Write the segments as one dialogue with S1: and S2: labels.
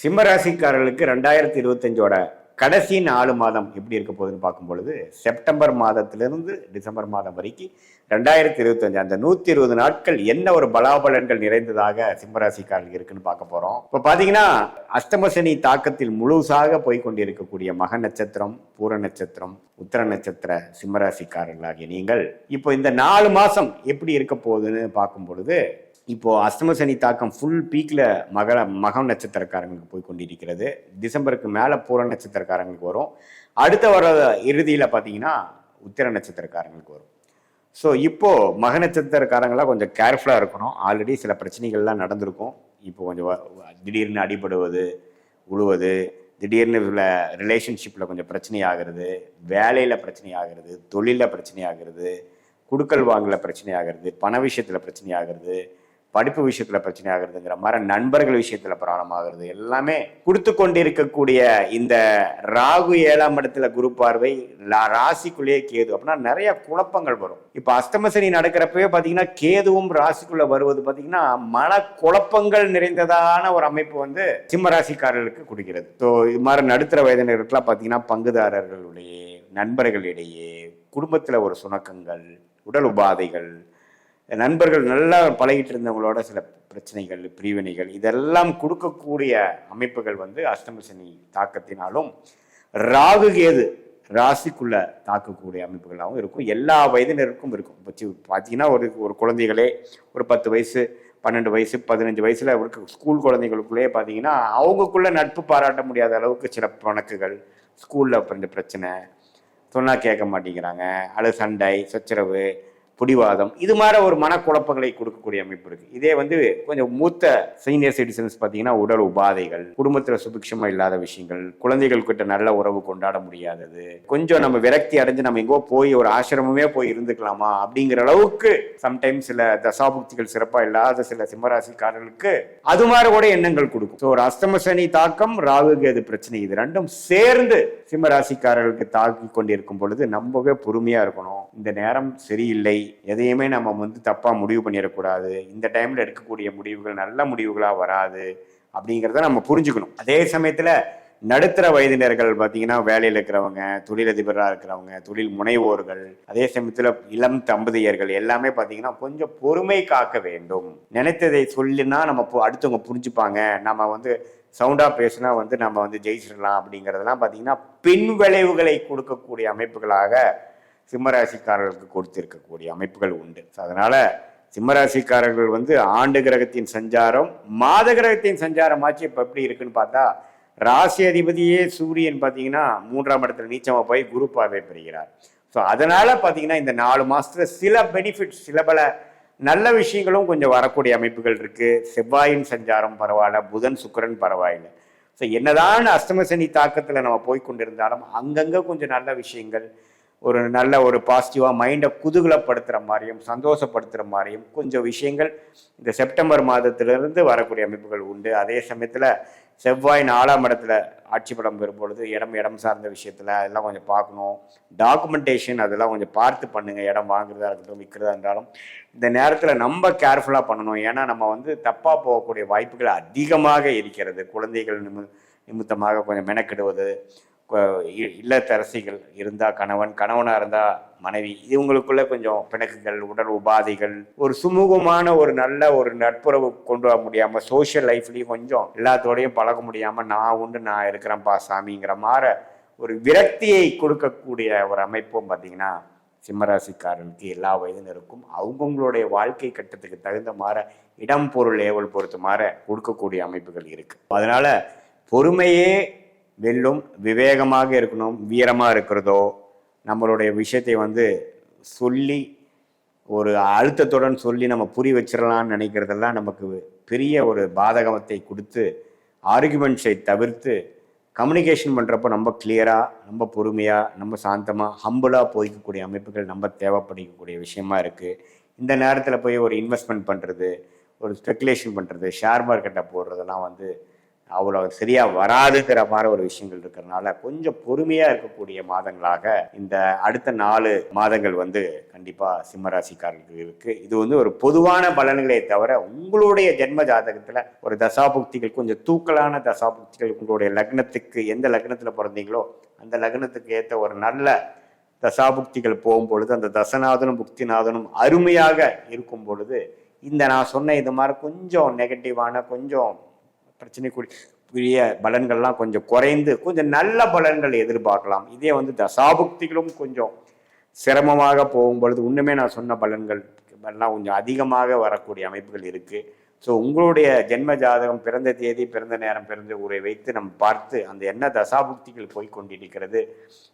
S1: சிம்மராசிக்காரர்களுக்கு ரெண்டாயிரத்தி இருபத்தஞ்சோட கடைசி நாலு மாதம் எப்படி இருக்க போகுதுன்னு பார்க்கும் பொழுது செப்டம்பர் மாதத்திலிருந்து டிசம்பர் மாதம் வரைக்கும் ரெண்டாயிரத்தி இருபத்தஞ்சு அந்த நூற்றி இருபது நாட்கள் என்ன ஒரு பலாபலன்கள் நிறைந்ததாக சிம்மராசிக்காரர்கள் இருக்குன்னு பார்க்க போகிறோம் இப்போ பார்த்தீங்கன்னா அஷ்டமசனி தாக்கத்தில் முழுசாக போய்கொண்டிருக்கக்கூடிய மக நட்சத்திரம் பூர நட்சத்திரம் உத்தர நட்சத்திர சிம்மராசிக்காரர்களாகிய நீங்கள் இப்போ இந்த நாலு மாதம் எப்படி இருக்க போகுதுன்னு பார்க்கும் பொழுது இப்போ அஸ்தம சனி தாக்கம் ஃபுல் பீக்ல மகள மகம் நட்சத்திரக்காரங்களுக்கு போய் கொண்டிருக்கிறது. டிசம்பருக்கு மேலே பூர நட்சத்திரக்காரங்களுக்கு வரும். அடுத்த வர இறுதியில் பார்த்தீங்கன்னா உத்திர நட்சத்திரக்காரங்களுக்கு வரும். ஸோ இப்போ மக நட்சத்திரக்காரங்களாம் கொஞ்சம் கேர்ஃபுல்லாக இருக்கணும். ஆல்ரெடி சில பிரச்சனைகள்லாம் நடந்திருக்கும். இப்போ கொஞ்சம் திடீர்னு அடிபடுவது உழுவது திடீர்னு உள்ள ரிலேஷன்ஷிப்பில் கொஞ்சம் பிரச்சனை ஆகிறது வேலையில் பிரச்சனை ஆகிறது தொழிலில் பிரச்சனை ஆகிறது குடுக்கல் வாங்கல பிரச்சனை ஆகிறது பண விஷயத்தில் பிரச்சனை ஆகிறது படிப்பு விஷயத்துல பிரச்சனை ஆகுறதுங்கிற மாதிரி நண்பர்கள் விஷயத்துல பிராணம் ஆகுறது எல்லாமே கொடுத்து கொண்டிருக்கக்கூடிய இந்த ராகு ஏழாம் இடத்துல குரு பார்வை ராசிக்குள்ளேயே கேது. அப்படின்னா நிறைய குழப்பங்கள் வரும். இப்ப அஸ்தமசனி நடக்கிறப்பவே பாத்தீங்கன்னா கேதுவும் ராசிக்குள்ள வருவது பாத்தீங்கன்னா மன குழப்பங்கள் நிறைந்ததான ஒரு அமைப்பு வந்து சிம்ம ராசிக்காரர்களுக்கு கொடுக்கிறது. ஸோ இது மாதிரி நடுத்தர வயதினருக்குலாம் பாத்தீங்கன்னா பங்குதாரர்களுடைய நண்பர்களிடையே குடும்பத்துல ஒரு சுணக்கங்கள் உடல் உபாதைகள் நண்பர்கள் நல்லா பழகிட்டு இருந்தவங்களோட சில பிரச்சனைகள் பிரிவினைகள் இதெல்லாம் கொடுக்கக்கூடிய அமைப்புகள் வந்து அஷ்டம சனி தாக்கத்தினாலும் ராகு கேது ராசிக்குள்ள தாக்கக்கூடிய அமைப்புகளாகவும் இருக்கும். எல்லா வயதினருக்கும் இருக்கும். இப்போ பார்த்தீங்கன்னா ஒரு ஒரு குழந்தைகளே ஒரு பத்து வயசு பன்னெண்டு வயசு பதினஞ்சு வயசுல இருக்க ஸ்கூல் குழந்தைகளுக்குள்ளேயே பார்த்தீங்கன்னா அவங்கக்குள்ள நட்பு பாராட்ட முடியாத அளவுக்கு சில பணக்குகள் ஸ்கூல்ல பிறந்த பிரச்சனை சொன்னா கேட்க மாட்டேங்கிறாங்க அல்லது சண்டை சச்சரவு பிடிவாதம். இது மாதிரி ஒரு மனக்குழப்பங்களை கொடுக்கக்கூடிய அமைப்பு இருக்கு. இதே வந்து கொஞ்சம் மூத்த சீனியர் சிட்டிசன்ஸ் பார்த்தீங்கன்னா உடல் உபாதைகள் குடும்பத்தில் சுபிக்ஷமா இல்லாத விஷயங்கள் குழந்தைகள் கிட்ட நல்ல உறவு கொண்டாட முடியாதது கொஞ்சம் நம்ம விரக்தி அடைஞ்சு நம்ம எங்கோ போய் ஒரு ஆசிரமமே போய் இருந்துக்கலாமா அப்படிங்கிற அளவுக்கு சம்டைம்ஸ் சில தசாபுக்திகள் சிறப்பா இல்லாத சில சிம்மராசிக்காரர்களுக்கு அது மாதிரி கூட எண்ணங்கள் கொடுக்கும். ஸோ ஒரு அஸ்தம சனி தாக்கம் ராகு கேது பிரச்சனை இது ரெண்டும் சேர்ந்து சிம்மராசிக்காரர்களுக்கு தாக்கி கொண்டிருக்கும் பொழுது ரொம்பவே பொறுமையா இருக்கணும். இந்த நேரம் சரியில்லை எதையுமே நம்ம வந்து தப்பா முடிவு பண்ணிடக்கூடாது. இந்த டைம்ல எடுக்கக்கூடிய முடிவுகள் நல்ல முடிவுகளா வராது அப்படிங்கிறத நம்ம புரிஞ்சுக்கணும். அதே சமயத்துல நடுத்தர வயதினர்கள் பார்த்தீங்கன்னா வேலையில் இருக்கிறவங்க தொழிலதிபராக இருக்கிறவங்க தொழில் முனைவோர்கள் அதே சமயத்தில் இளம் தம்பதியர்கள் எல்லாமே பார்த்தீங்கன்னா கொஞ்சம் பொறுமை காக்க வேண்டும். நினைத்ததை சொல்லினா நம்ம பு- அடுத்தவங்க புரிஞ்சுப்பாங்க. நம்ம வந்து சவுண்டாக பேசினா வந்து நம்ம வந்து ஜெயிச்சிடலாம் அப்படிங்கிறதெல்லாம் பார்த்தீங்கன்னா பின் விளைவுகளை கொடுக்கக்கூடிய அமைப்புகளாக சிம்மராசிக்காரர்களுக்கு கொடுத்திருக்கக்கூடிய அமைப்புகள் உண்டு. ஸோ அதனால சிம்மராசிக்காரர்கள் வந்து ஆண்டு கிரகத்தின் சஞ்சாரம் மாத கிரகத்தின் சஞ்சாரமாச்சு இப்போ எப்படி இருக்குன்னு பார்த்தா ராசி அதிபதியே சூரியன் பார்த்தீங்கன்னா மூன்றாம் இடத்துல நீச்சமாக போய் குரு பார்வை பெறுகிறார். ஸோ அதனால பார்த்தீங்கன்னா இந்த நாலு மாதத்தில் சில பெனிஃபிட்ஸ் சில பல நல்ல விஷயங்களும் கொஞ்சம் வரக்கூடிய அமைப்புகள் இருக்குது செவ்வாயின் சஞ்சாரம் பரவாயில்ல புதன் சுக்கிரன் பரவாயில்ல. ஸோ என்னதான் அஷ்டமசனி தாக்கத்தில் நம்ம போய் கொண்டிருந்தாலும் அங்கங்கே கொஞ்சம் நல்ல விஷயங்கள் ஒரு நல்ல ஒரு பாசிட்டிவாக மைண்டை குதூகலப்படுத்துகிற மாதிரியும் சந்தோஷப்படுத்துகிற மாதிரியும் கொஞ்சம் விஷயங்கள் இந்த செப்டம்பர் மாதத்திலிருந்து வரக்கூடிய அமைப்புகள் உண்டு. அதே சமயத்தில் செவ்வாய் நாலாம் இடத்துல ஆட்சி படம் பெறும்பொழுது இடம் இடம் சார்ந்த விஷயத்தில் அதெல்லாம் கொஞ்சம் பார்க்கணும். டாக்குமெண்டேஷன் அதெல்லாம் கொஞ்சம் பார்த்து பண்ணுங்கள் இடம் வாங்குறதா இருக்கட்டும் விற்கிறதா இருந்தாலும் இந்த நேரத்தில் நம்ம கேர்ஃபுல்லாக பண்ணணும். ஏன்னா நம்ம வந்து தப்பாக போகக்கூடிய வாய்ப்புகள் அதிகமாக இருக்கிறது. குழந்தைகள் நிமி நிமித்தமாக கொஞ்சம் மெனக்கிடுவது இல்லத்தரசிகள் இருந்தால் கணவன் கணவனாக இருந்தால் மனைவி. இவங்களுக்குள்ள கொஞ்சம் பிணக்குகள் உடல் உபாதைகள் ஒரு சுமூகமான ஒரு நல்ல ஒரு நட்புறவு கொண்டு வர முடியாமல் சோஷியல் லைஃப்லேயும் கொஞ்சம் எல்லாத்தோடையும் பழக முடியாமல் நான் உண்டு நான் இருக்கிறேன்ப்பா சாமிங்கிற மாதிரி ஒரு விரக்தியை கொடுக்கக்கூடிய ஒரு அமைப்பும் பார்த்தீங்கன்னா சிம்மராசிக்காரர்களுக்கு எல்லா வயதினருக்கும் அவங்கவுங்களுடைய வாழ்க்கை கட்டத்துக்கு தகுந்த மாதிரி இடம் பொருள் ஏவல் பொறுத்து மாதிரி கொடுக்கக்கூடிய அமைப்புகள் இருக்குது அதனால் பொறுமையே வெல்லும் விவேகமாக இருக்கணும் வீரமாக இருக்கிறதோ நம்மளுடைய விஷயத்தை வந்து சொல்லி ஒரு அழுத்தத்துடன் சொல்லி நம்ம புரி வச்சிடலாம்னு நினைக்கிறதெல்லாம் நமக்கு பெரிய ஒரு பாதகத்தை கொடுத்து ஆர்குமெண்ட்ஸை தவிர்த்து கம்யூனிகேஷன் பண்ணுறப்போ ரொம்ப கிளியராக ரொம்ப பொறுமையாக ரொம்ப சாந்தமாக ஹம்புளாக போய்க்கக்கூடிய அமைப்புகள் நம்ம தேவைப்படிக்கக்கூடிய விஷயமா இருக்குது இந்த நேரத்தில் போய் ஒரு இன்வெஸ்ட்மெண்ட் பண்ணுறது ஒரு ஸ்பெகுலேஷன் பண்ணுறது ஷேர் மார்க்கெட்டை போடுறதெல்லாம் வந்து அவ்வளோ சரியா வராதுங்கிற மாதிரி ஒரு விஷயங்கள் இருக்கிறதுனால கொஞ்சம் பொறுமையா இருக்கக்கூடிய மாதங்களாக இந்த அடுத்த நாலு மாதங்கள் வந்து கண்டிப்பா சிம்மராசிக்காரர்களுக்கு இருக்குது இது வந்து ஒரு பொதுவான பலன்களே தவிர உங்களுடைய ஜென்ம ஜாதகத்துல ஒரு தசாபுக்திகள் கொஞ்சம் தூக்கலான தசாபுக்திகள் உங்களுடைய லக்னத்துக்கு எந்த லக்னத்துல பிறந்தீங்களோ அந்த லக்னத்துக்கு ஏற்ற ஒரு நல்ல தசாபுக்திகள் போகும் பொழுது அந்த தசநாதனும் புக்திநாதனும் அருமையாக இருக்கும் பொழுது இந்த நான் சொன்ன இது மாதிரி கொஞ்சம் நெகட்டிவான கொஞ்சம் பிரச்சனைக்குரிய பலன்கள்லாம் கொஞ்சம் குறைந்து கொஞ்சம் நல்ல பலன்கள் எதிர்பார்க்கலாம். இதே வந்து தசாபுக்திகளும் கொஞ்சம் சிரமமாக போகும் பொழுது இன்னுமே நான் சொன்ன பலன்கள் எல்லாம் கொஞ்சம் அதிகமாக வரக்கூடிய அமைப்புகள் இருக்குது ஸோ உங்களுடைய ஜென்ம ஜாதகம் பிறந்த தேதி பிறந்த நேரம் பிறந்த ஊரை வைத்து நம்ம பார்த்து அந்த என்ன தசாபுக்திகள் போய் கொண்டிருக்கிறது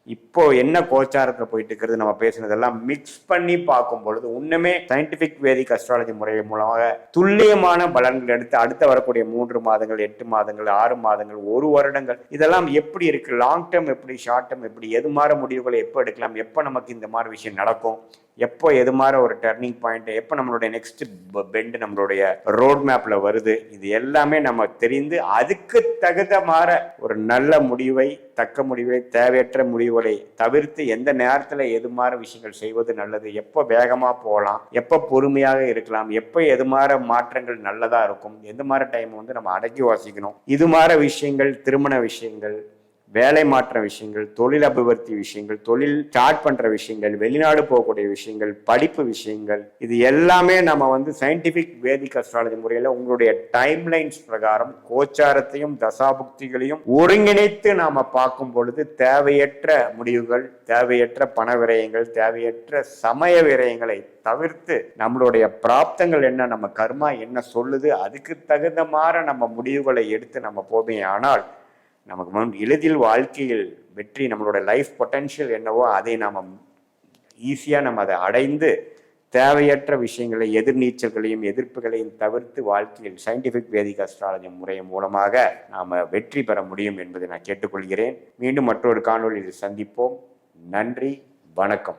S1: இப்போ என்ன கோச்சாரத்தில் போயிட்டு இருக்கிறது நம்ம பேசுனதெல்லாம் மிக்ஸ் பண்ணி பார்க்கும் பொழுது இன்னுமே சயின்டிபிக் வேதிக் அஸ்ட்ராலஜி முறை மூலமாக துல்லியமான பலன்கள் எடுத்து அடுத்து வரக்கூடிய மூன்று மாதங்கள் எட்டு மாதங்கள் ஆறு மாதங்கள் ஒரு வருடங்கள் இதெல்லாம் எப்படி இருக்கு? லாங் டேர்ம் எப்படி ஷார்ட் டேர்ம் எப்படி எது மாதிரி முடிவுகளை எப்போ எடுக்கலாம்? எப்போ நமக்கு இந்த மாதிரி விஷயம் நடக்கும்? எப்போ எது மாதிரி ஒரு டர்னிங் பாயிண்ட் எப்போ நம்மளுடைய நெக்ஸ்ட் பெண்டு நம்மளுடைய ரோட் மேப்ல வருது இது எல்லாமே நம்ம தெரிந்து அதுக்கு தகுந்த மாதிரி ஒரு நல்ல முடிவை தக்க முடிவை தேவையற்ற முடிவுகளை தவிர்த்து எந்த நேரத்தில் எது மாதிரி விஷயங்கள் செய்வது நல்லது எப்போ வேகமாக போகலாம் எப்போ பொறுமையாக இருக்கலாம் எப்போ எது மாதிரி மாற்றங்கள் நல்லதாக இருக்கும் எந்த மாதிரி டைம் வந்து நம்ம அடக்கி வாசிக்கணும் இது மாதிரி விஷயங்கள் திருமண விஷயங்கள் வேலை மாற்ற விஷயங்கள் தொழில் அபிவிருத்தி விஷயங்கள் தொழில் ஸ்டார்ட் பண்ற விஷயங்கள் வெளிநாடு போகக்கூடிய விஷயங்கள் படிப்பு விஷயங்கள் இது எல்லாமே நம்ம வந்து சயின்டிபிக் வேதிக் அஸ்ட்ராலஜி முறையில் உங்களுடைய டைம் லைன்ஸ் பிரகாரம் கோச்சாரத்தையும் தசாபுக்திகளையும் ஒருங்கிணைத்து நாம பார்க்கும் பொழுது தேவையற்ற முடிவுகள் தேவையற்ற பண விரயங்கள் தேவையற்ற சமய விரயங்களை தவிர்த்து நம்மளுடைய பிராப்தங்கள் என்ன நம்ம கர்மா என்ன சொல்லுது அதுக்கு தகுந்த மாதிரி நம்ம முடிவுகளை எடுத்து நம்ம போமே. ஆனால் நமக்கு முன் எளிதில் வாழ்க்கையில் வெற்றி நம்மளோட லைஃப் பொட்டன்ஷியல் என்னவோ அதை நாம் ஈஸியாக நம்ம அதை அடைந்து தேவையற்ற விஷயங்களை எதிர்நீச்சல்களையும் எதிர்ப்புகளையும் தவிர்த்து வாழ்க்கையில் சயின்டிஃபிக் வேதிக் அஸ்ட்ராலஜி முறை மூலமாக நாம் வெற்றி பெற முடியும் என்பதை நான் கேட்டுக்கொள்கிறேன். மீண்டும் மற்றொரு காணொலியில் சந்திப்போம். நன்றி வணக்கம்.